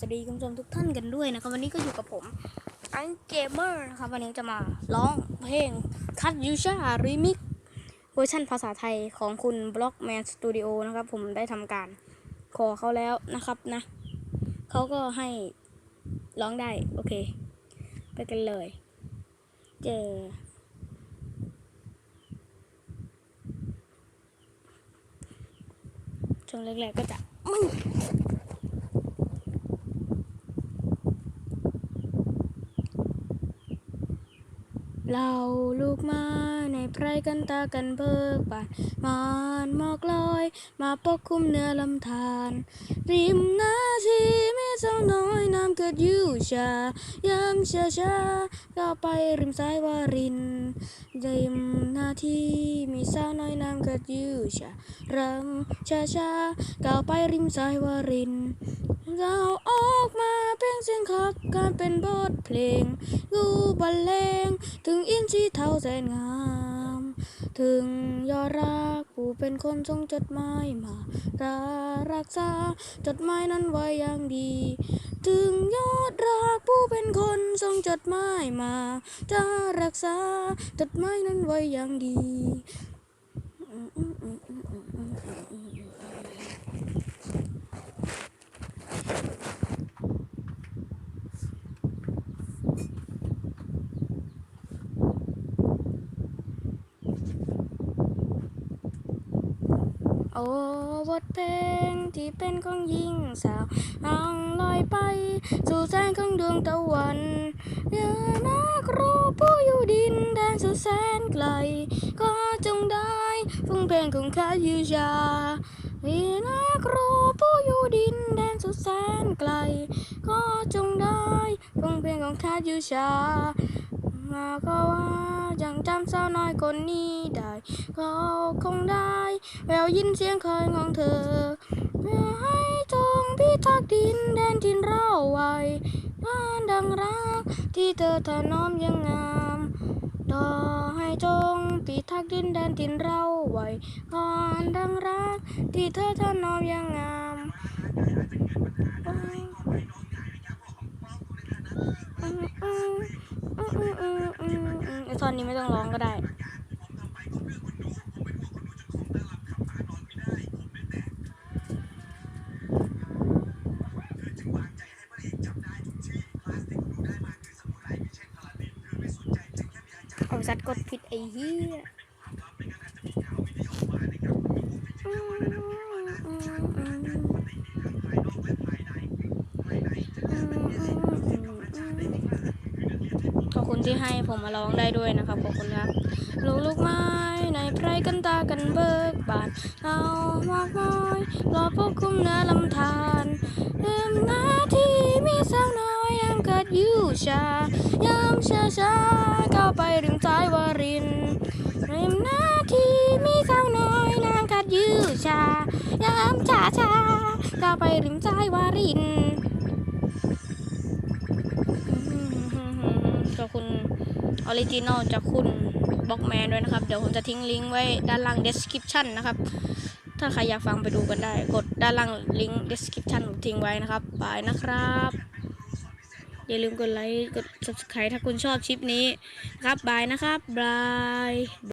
สวัสดีคุณผู้ชมทุกท่านกันด้วยนะครับวันนี้ก็อยู่กับผมอันเกมเมอร์นะครับวันนี้จะมาร้องเพลงคัตยูชารีมิกเวอร์ชันภาษาไทยของคุณ Blockman Studio นะครับผมได้ทำการขอเขาแล้วนะครับนะเขาก็ให้ร้องได้ โอเค ไปกันเลย เจอช่วงแรกๆก็จะไม่ เรา ลูกมาในไพรกันตากันเบิกบานมานหมอกลอย มาปกคลุมเนื้อลำธารริมนาทีมีสาวน้อยน้ำเกิดอยู่ชายามชาชาก้าวไปริมสายวารินริมนาทีมีสาวน้อยน้ำเกิดอยู่ชารำชาชาก้าวไปริมสายวารินเราออกมาเป็นเสียงขับการเป็นบทเพลงกูบรรเลงถึง อินทรีเท่าแสนงาม ถึงยอดรักผู้เป็นคนส่งจดหมายมารารักษาจดหมายนั้นไว้อย่างดี ถึงยอดรักผู้เป็นคนส่งจดหมายมา จะรักษาจดหมายนั้นไว้อย่างดี โอ้บทเพลงที่เป็นของหญิงสาวน้องลอยไป สู่แสงของดวงตะวันเนื้อนักรอผู้อยู่ดินแดนสุดแสนไกล ก็จงได้ฟังเพลงของข้ายูชาเนื้อนักรอผู้อยู่ดินแดนสุดแสนไกล ก็จงได้ฟังเพลงของข้ายูชา มาก็ว่ายังจำสาวน้อยคนนี้ได้ก็คงได้ แววยินเสียงเคยของเธอเพื่อให้จงพิทักษ์ดินแดนทินเราไว้งานดังรักที่เธอถนอมยังงามต่อให้จงพิทักษ์ดินแดนทินเราไว้งานดังรักที่เธอถนอมยังงามอืมอืมอืมอืมอืมอืมอื มอืมไอท่อนนี้ไม่ต้องร้องก็ได้ เอาสัตว์กดผิดไอ้เหี้ยขอบคุณ ที่ให้ผมมาร้องได้ด้วยนะครับขอบคุณครับลูกลูกไม้ในไพรกันตากันเบิกบานเอามากมายรอพวกคุมเนื้อลำธารเริ่มนาทีมีสาวน้อยยังเกิดอยู่ชายามชาชาก้าวไปริมซ้ายวารินเริ่มนาทีมีสาวน้อยนางกัดยือชายามชาชาก้าวไปริมซ้ายวาริน ขอบคุณออริจินอลจากคุณบล็อกแมนด้วยนะครับ เดี๋ยวผมจะทิ้งลิงก์ไว้ด้านล่าง description นะครับ ถ้าใครอยากฟังไปดูกันได้ กดด้านล่างลิงก์ description ผมทิ้งไว้นะครับบายนะครับ อย่าลืมกดไลค์ กด subscribe ถ้าคุณชอบคลิปนี้นครับบายนะครับบาย